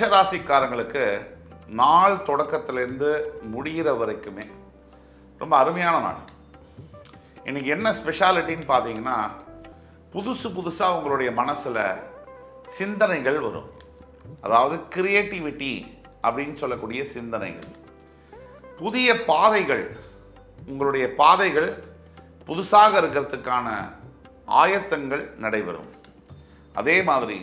மேஷராசிக்காரங்களுக்கு நாள் தொடக்கத்திலேருந்து முடிகிற வரைக்குமே ரொம்ப அருமையான நாள். இன்னைக்கு என்ன ஸ்பெஷாலிட்டின்னு பார்த்தீங்கன்னா புதுசு புதுசாக உங்களுடைய மனசில் சிந்தனைகள் வரும். அதாவது கிரியேட்டிவிட்டி அப்படின்னு சொல்லக்கூடிய சிந்தனைகள். புதிய பாதைகள் உங்களுடைய பாதைகள் புதுசாக இருக்கிறதுக்கான ஆயத்தங்கள் நடைபெறும். அதே மாதிரி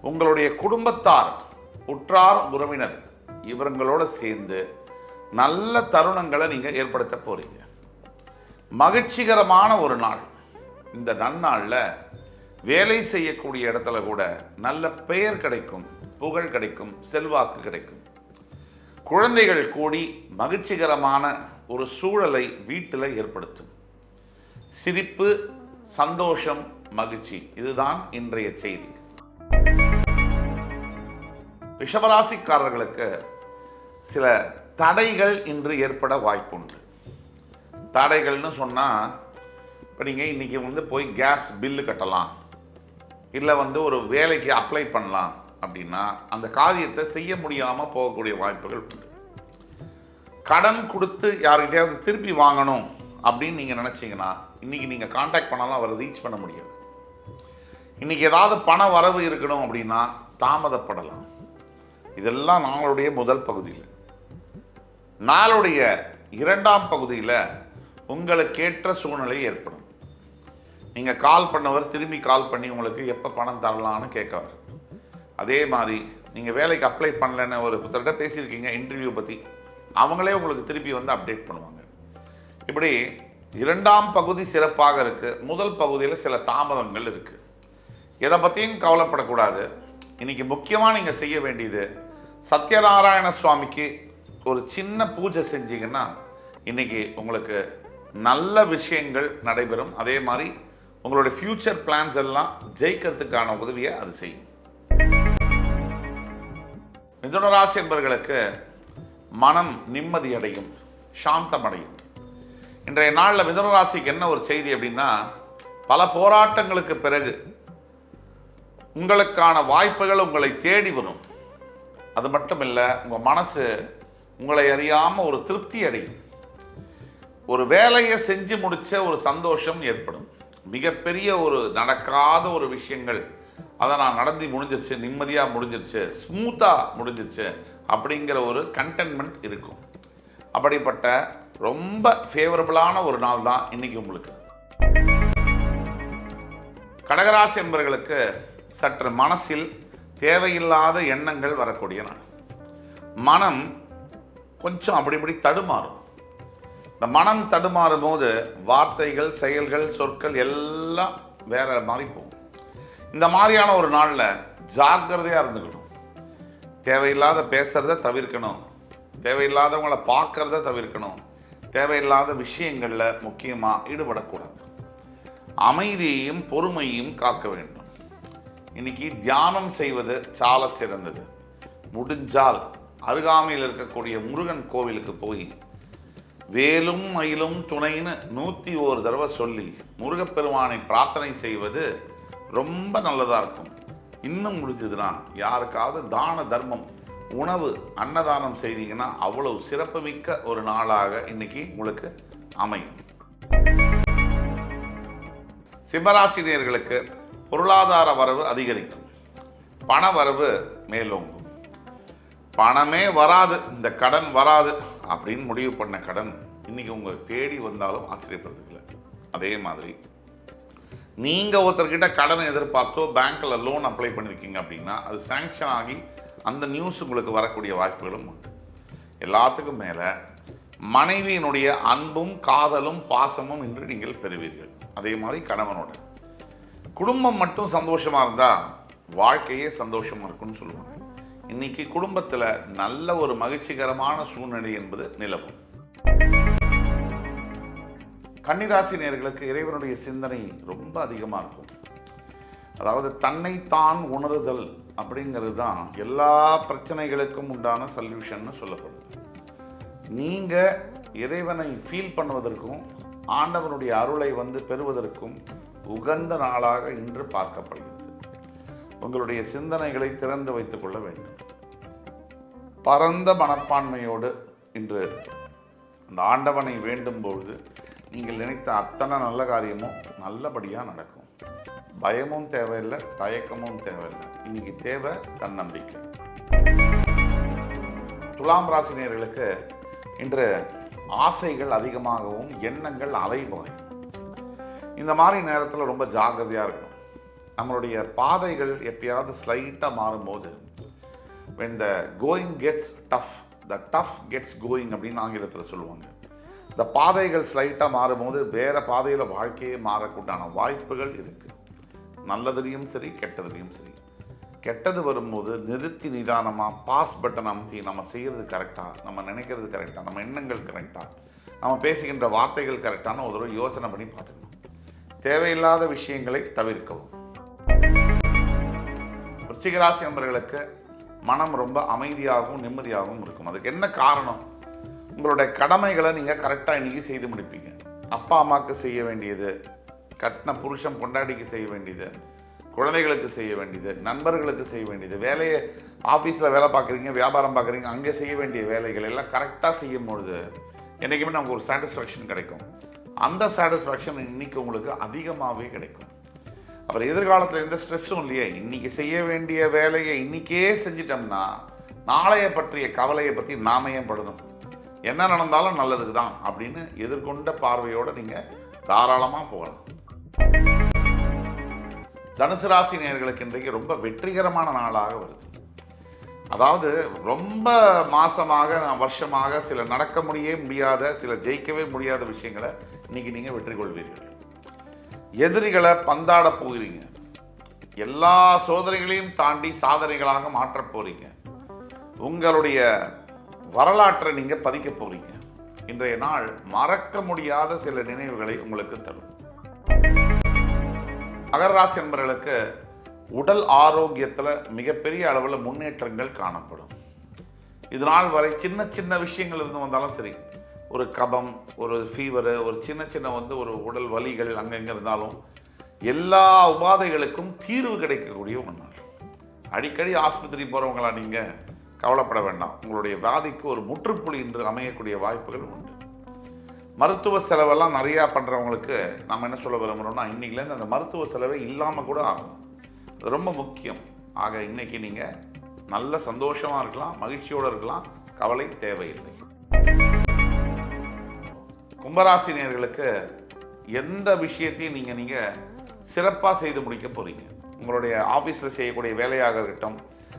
உங்களுடைய குடும்பத்தார் உற்றார் உறவினர் இவங்களோட சேர்ந்து நல்ல தருணங்களை நீங்கள் ஏற்படுத்த போறீங்க. மகிழ்ச்சிகரமான ஒரு நாள். இந்த நன்னாளில் வேலை செய்யக்கூடிய இடத்துல கூட நல்ல பெயர் கிடைக்கும் புகழ் கிடைக்கும் செல்வாக்கு கிடைக்கும். குழந்தைகள் கூடி மகிழ்ச்சிகரமான ஒரு சூழலை வீட்டில் ஏற்படுத்தும். சிரிப்பு சந்தோஷம் மகிழ்ச்சி. இதுதான் இன்றைய செய்தி. ரிஷபராசிக்காரர்களுக்கு சில தடைகள் இன்று ஏற்பட வாய்ப்புண்டு. தடைகள்னு சொன்னால் இப்போ நீங்கள் இன்றைக்கி வந்து போய் கேஸ் பில்லு கட்டலாம். இல்லை வந்து ஒரு வேலைக்கு அப்ளை பண்ணலாம் அப்படின்னா அந்த காரியத்தை செய்ய முடியாமல் போகக்கூடிய வாய்ப்புகள் உண்டு. கடன் கொடுத்து யார்கிட்டயாவது திருப்பி வாங்கணும் அப்படின்னு நீங்கள் நினச்சிங்கன்னா இன்றைக்கி நீங்கள் காண்டாக்ட் பண்ணாலும் அவரை ரீச் பண்ண முடியாது. இன்றைக்கி ஏதாவது பண வரவு இருக்கணும் அப்படின்னா தாமதப்படலாம். இதெல்லாம் நாளுடைய முதல் பகுதியில். நாளுடைய இரண்டாம் பகுதியில் உங்களுக்கேற்ற சூழ்நிலை ஏற்படும். நீங்கள் கால் பண்ணவர் திரும்பி கால் பண்ணி உங்களுக்கு எப்போ பணம் தரலான்னு கேட்கவர். அதே மாதிரி நீங்கள் வேலைக்கு அப்ளை பண்ணலன்னு ஒரு புத்தர்கிட்ட பேசியிருக்கீங்க இன்டர்வியூ பற்றி அவங்களே உங்களுக்கு திருப்பி வந்து அப்டேட் பண்ணுவாங்க. இப்படி இரண்டாம் பகுதி சிறப்பாக இருக்குது முதல் பகுதியில் சில தாமதங்கள் இருக்குது எதை பற்றியும் கவலைப்படக்கூடாது. இன்னைக்கு முக்கியமாக நீங்கள் செய்ய வேண்டியது சத்யநாராயண சுவாமிக்கு ஒரு சின்ன பூஜை செஞ்சீங்கன்னா இன்னைக்கு உங்களுக்கு நல்ல விஷயங்கள் நடைபெறும். அதே மாதிரி உங்களுடைய ஃப்யூச்சர் பிளான்ஸ் எல்லாம் ஜெயிக்கிறதுக்கான உதவியை அது செய்யும். மிதுனராசி என்பவர்களுக்கு மனம் நிம்மதியடையும் சாந்தமடையும் இன்றைய நாளில் மிதுனராசிக்கு என்ன ஒரு செய்தி அப்படின்னா பல போராட்டங்களுக்கு பிறகு உங்களுக்கான வாய்ப்புகள் உங்களை தேடி வரும். அது மட்டும் இல்லை உங்கள் மனசு உங்களை அறியாமல் ஒரு திருப்தி அடையும். ஒரு வேலையை செஞ்சு முடிச்ச ஒரு சந்தோஷம் ஏற்படும். மிகப்பெரிய ஒரு நடக்காத ஒரு விஷயங்கள் அதை நான் நடந்து முடிஞ்சிருச்சு நிம்மதியாக முடிஞ்சிருச்சு ஸ்மூத்தாக முடிஞ்சிருச்சு அப்படிங்கிற ஒரு கண்டென்மெண்ட் இருக்கும். அப்படிப்பட்ட ரொம்ப ஃபேவரபிளான ஒரு நாள் தான் இன்னைக்கு உங்களுக்கு. கடகராசி என்பவர்களுக்கு சற்று மனசில் தேவையில்லாத எண்ணங்கள் வரக்கூடிய நாள். மனம் கொஞ்சம் அப்படி இப்படி தடுமாறும். இந்த மனம் தடுமாறும் போது வார்த்தைகள் செயல்கள் சொற்கள் எல்லாம் வேற மாதிரி போகும். இந்த மாதிரியான ஒரு நாளில் ஜாக்கிரதையாக இருந்துக்கணும். தேவையில்லாத பேசுகிறத தவிர்க்கணும். தேவையில்லாதவங்களை பார்க்கறத தவிர்க்கணும். தேவையில்லாத விஷயங்களில் முக்கியமாக ஈடுபடக்கூடாது. அமைதியையும் பொறுமையும் காக்க வேண்டும். இன்னைக்கு தியானம் செய்வது சால சிறந்தது. முடிஞ்சால் அருகாமையில் இருக்கக்கூடிய முருகன் கோவிலுக்கு போய் வேலும் மயிலும் துணைன்னு நூற்றி ஒரு தடவை சொல்லி முருகப்பெருமானை பிரார்த்தனை செய்வது ரொம்ப நல்லதாக இருக்கும். இன்னும் முடிஞ்சதுன்னா யாருக்காவது தான தர்மம் உணவு அன்னதானம் செய்தீங்கன்னா அவ்வளவு சிறப்புமிக்க ஒரு நாளாக இன்னைக்கு உங்களுக்கு அமையும். சிம்மராசினியர்களுக்கு பொருளாதார வரவு அதிகரிக்கும். பண வரவு மேலோங்கும். பணமே வராது இந்த கடன் வராது அப்படின்னு முடிவு பண்ண கடன் இன்னைக்கு உங்கள் தேடி வந்தாலும் ஆச்சரியப்படுறதுல அதே மாதிரி நீங்கள் ஒருத்தர்கிட்ட கடன் எதிர்பார்த்தோ பேங்க்கில் லோன் அப்ளை பண்ணியிருக்கீங்க அப்படின்னா அது சேங்ஷன் ஆகி அந்த நியூஸ் உங்களுக்கு வரக்கூடிய வாய்ப்புகளும் உண்டு. எல்லாத்துக்கும் மேலே மனைவியினுடைய அன்பும் காதலும் பாசமும் இன்று நீங்கள் பெறுவீர்கள். அதே மாதிரி கணவனோட. குடும்பம் மட்டும் சந்தோஷமாக இருந்தால் வாழ்க்கையே சந்தோஷமாக இருக்கும்னு சொல்லுவாங்க. இன்னைக்கு குடும்பத்தில் நல்ல ஒரு மகிழ்ச்சிகரமான சூழ்நிலை என்பது நிலவும். கன்னிராசி நேர்களுக்கு இறைவனுடைய சிந்தனை ரொம்ப அதிகமாக இருக்கும். அதாவது தன்னைத்தான் உணருதல் அப்படிங்கிறது தான் எல்லா பிரச்சனைகளுக்கும் உண்டான சொல்யூஷன்னு சொல்லப்படுது நீங்கள் இறைவனை ஃபீல் பண்ணுவதற்கும் ஆண்டவனுடைய அருளை வந்து பெறுவதற்கும் உகந்த நாளாக இன்று பார்க்கப்படுகிறது. உங்களுடைய சிந்தனைகளை திறந்து வைத்துக் கொள்ள வேண்டும். பரந்த மனப்பான்மையோடு இன்று அந்த ஆண்டவனை வேண்டும் பொழுது நீங்கள் நினைத்த அத்தனை நல்ல காரியமும் நல்லபடியாக நடக்கும். பயமும் தேவையில்லை தயக்கமும் தேவையில்லை. இன்னைக்கு தேவை தன்னம்பிக்கை. துலாம் ராசினியர்களுக்கு இன்று ஆசைகள் அதிகமாகவும் எண்ணங்கள் அலைபாயும் இந்த மாதிரி நேரத்தில் ரொம்ப ஜாக்கிரதையாக இருக்கணும். நம்மளுடைய பாதைகள் எப்பயாவது ஸ்லைட்டாக மாறும்போது when the going gets tough the tough gets going அப்படின்னு ஆங்கிலத்தில் சொல்லுவாங்க. இந்த பாதைகள் ஸ்லைட்டாக மாறும்போது வேறு பாதையில் வாழ்க்கையே மாறக்கூடான வாய்ப்புகள் இருக்குது நல்லதுலேயும் சரி கெட்டதுலேயும் சரி. கெட்டது வரும்போது நிறுத்தி நிதானமாக பாஸ் பட்டன் அமுத்தி நம்ம செய்கிறது கரெக்டாக நம்ம நினைக்கிறது கரெக்டாக நம்ம எண்ணங்கள் கரெக்டாக நம்ம பேசுகின்ற வார்த்தைகள் கரெக்டான ஒரு தடவை யோசனை பண்ணி பார்த்துக்கணும். தேவையில்லாத விஷயங்களை தவிர்க்கவும். விருச்சிகராசி நண்பர்களுக்கு மனம் ரொம்ப அமைதியாகவும் நிம்மதியாகவும் இருக்கும். அதுக்கு என்ன காரணம்? உங்களுடைய கடமைகளை நீங்கள் கரெக்டாக இன்னைக்கு செய்து முடிப்பீங்க. அப்பா அம்மாவுக்கு செய்ய வேண்டியது கட்டின புருஷன் பொண்டாட்டிக்கு செய்ய வேண்டியது குழந்தைகளுக்கு செய்ய வேண்டியது நண்பர்களுக்கு செய்ய வேண்டியது வேலையை ஆஃபீஸில் வேலை பார்க்குறீங்க வியாபாரம் பார்க்குறீங்க அங்கே செய்ய வேண்டிய வேலைகள் எல்லாம் கரெக்டாக செய்யும் பொழுது என்றைக்குமே நமக்கு ஒரு சாட்டிஸ்ஃபேக்ஷன் கிடைக்கும். அந்த சாட்டிஸ்ஃபேக்ஷன் இன்னைக்கு உங்களுக்கு அதிகமாகவே கிடைக்கும். அப்புறம் எதிர்காலத்தில் எந்த ஸ்ட்ரெஸ்ஸும் இல்லையே. இன்னைக்கு செய்ய வேண்டிய வேலையை இன்னைக்கே செஞ்சிட்டோம்னா நாளைய பற்றிய கவலையை பற்றி நாம ஏன் படணும்? என்ன நடந்தாலும் நல்லதுக்கு தான் அப்படின்னு எதிர்கொண்ட பார்வையோடு நீங்கள் தாராளமாக போகலாம். தனுசு ராசி நேர்களுக்கு இன்றைக்கு ரொம்ப வெற்றிகரமான நாளாக வருது. அதாவது ரொம்ப மாசமாக வருஷமாக சில நடக்க முடியே முடியாத சில ஜெயிக்கவே முடியாத விஷயங்களை இன்னைக்கு நீங்கள் வெற்றி கொள்வீர்கள் எதிரிகளை பந்தாட போகிறீங்க. எல்லா சோதனைகளையும் தாண்டி சாதனைகளாக மாற்றப் போறீங்க. உங்களுடைய வரலாற்றை நீங்க பதிக்க போறீங்க. இன்றைய நாள் மறக்க முடியாத சில நினைவுகளை உங்களுக்கு தரும். அகர்ராசி என்பவர்களுக்கு உடல் ஆரோக்கியத்தில் மிகப்பெரிய அளவில் முன்னேற்றங்கள் காணப்படும். இது நாள் வரை சின்ன சின்ன விஷயங்கள் இருந்து வந்தாலும் சரி ஒரு கபம் ஒரு ஃபீவரு ஒரு சின்ன சின்ன வந்து ஒரு உடல் வலிகள் அங்கங்கே இருந்தாலும் எல்லா உபாதைகளுக்கும் தீர்வு கிடைக்கக்கூடிய ஒரு நாள். அடிக்கடி ஆஸ்பத்திரி போகிறவங்களா நீங்கள் கவலைப்பட வேண்டாம். உங்களுடைய வியாதிக்கு ஒரு முற்றுப்புள்ளி என்று அமையக்கூடிய வாய்ப்புகள் உண்டு. மருத்துவ செலவெல்லாம் நிறையா பண்ணுறவங்களுக்கு நம்ம என்ன சொல்ல விரும்புகிறோம்னா இன்றைக்கிலேருந்து அந்த மருத்துவ செலவே இல்லாமல் கூட ஆகும் அது ரொம்ப முக்கியம். ஆக இன்னைக்கு நீங்கள் நல்ல சந்தோஷமாக இருக்கலாம் மகிழ்ச்சியோடு இருக்கலாம். கவலை தேவையில்லை. கும்பராசினியர்களுக்கு எந்த விஷயத்தையும் நீங்கள் நீங்கள் சிறப்பாக செய்து முடிக்க போகிறீங்க உங்களுடைய ஆஃபீஸில் செய்யக்கூடிய வேலையாக இருக்கட்டும்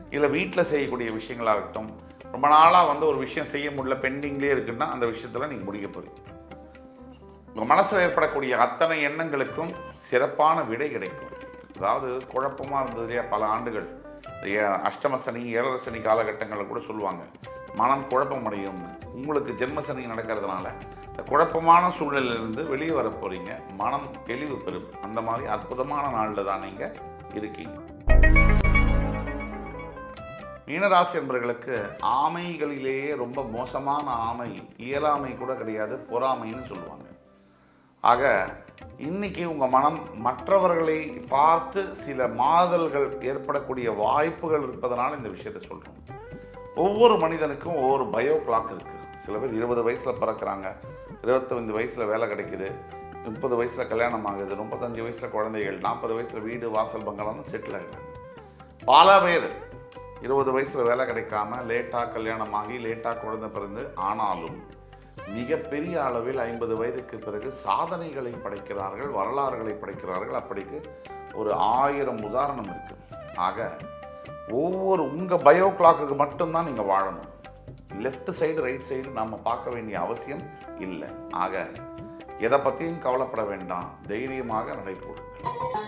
இல்லை வீட்டில் செய்யக்கூடிய விஷயங்களாக இருக்கட்டும் ரொம்ப நாளாக வந்து ஒரு விஷயம் செய்ய முடியல பெண்டிங்லேயே இருக்குன்னா அந்த விஷயத்தில் நீங்கள் முடிக்க போகிறீங்க உங்கள் மனசில் ஏற்படக்கூடிய அத்தனை எண்ணங்களுக்கும் சிறப்பான விடை கிடைக்கும். அதாவது குழப்பமாக இருந்தது இல்லையா? பல ஆண்டுகள். அஷ்டமசனி ஏழரசனி அஷ்டம சனி ஏழரை சனி காலகட்டங்களில் கூட சொல்லுவாங்க. மனம் குழப்பம் அடையும்னு உங்களுக்கு ஜென்மசனி நடக்கிறதுனால இந்த குழப்பமான சூழ்நிலையிலிருந்து வெளியே வர போகிறீங்க மனம் தெளிவு பெறும். அந்த மாதிரி அற்புதமான நாளில் தான் நீங்கள் இருக்கீங்க. மீனராசி என்பர்களுக்கு ஆமைகளிலேயே ரொம்ப மோசமான ஆமை இயலாமை கூட கிடையாது பொறாமைன்னு சொல்லுவாங்க. ஆக இன்னைக்கு உங்கள் மனம் மற்றவர்களை பார்த்து சில மாறுதல்கள் ஏற்படக்கூடிய வாய்ப்புகள் இருப்பதனால இந்த விஷயத்தை சொல்கிறோம் ஒவ்வொரு மனிதனுக்கும் ஒவ்வொரு பயோ கிளாக் இருக்குது சில பேர் இருபது வயசில் பிறக்கிறாங்க. இருபத்தஞ்சு வயசில் வேலை கிடைக்குது. முப்பது வயசில் கல்யாணம் ஆகுது. முப்பத்தஞ்சு வயசில் குழந்தைகள் நாற்பது வயசில் வீடு வாசல் பங்களான்னு செட்டில் ஆகிறாங்க பல பேர் இருபது வயசில் வேலை கிடைக்காம லேட்டாக கல்யாணம் ஆகி லேட்டாக குழந்தை பிறந்து ஆனாலும் மிகப்பெரிய அளவில் ஐம்பது வயதுக்கு பிறகு சாதனைகளை படைக்கிறார்கள் வரலாறுகளை படைக்கிறார்கள். அப்படிக்கு ஒரு ஆயிரம் உதாரணம் இருக்குது ஆக ஒவ்வொரு உங்கள் பயோ கிளாக்குக்கு மட்டும்தான் நீங்கள் வாழணும். லெஃப்ட் சைடு ரைட் சைடு நம்ம பார்க்க வேண்டிய அவசியம் இல்லை. ஆக எதை பற்றியும் கவலைப்பட வேண்டாம். தைரியமாக நடைபோடுங்கள்.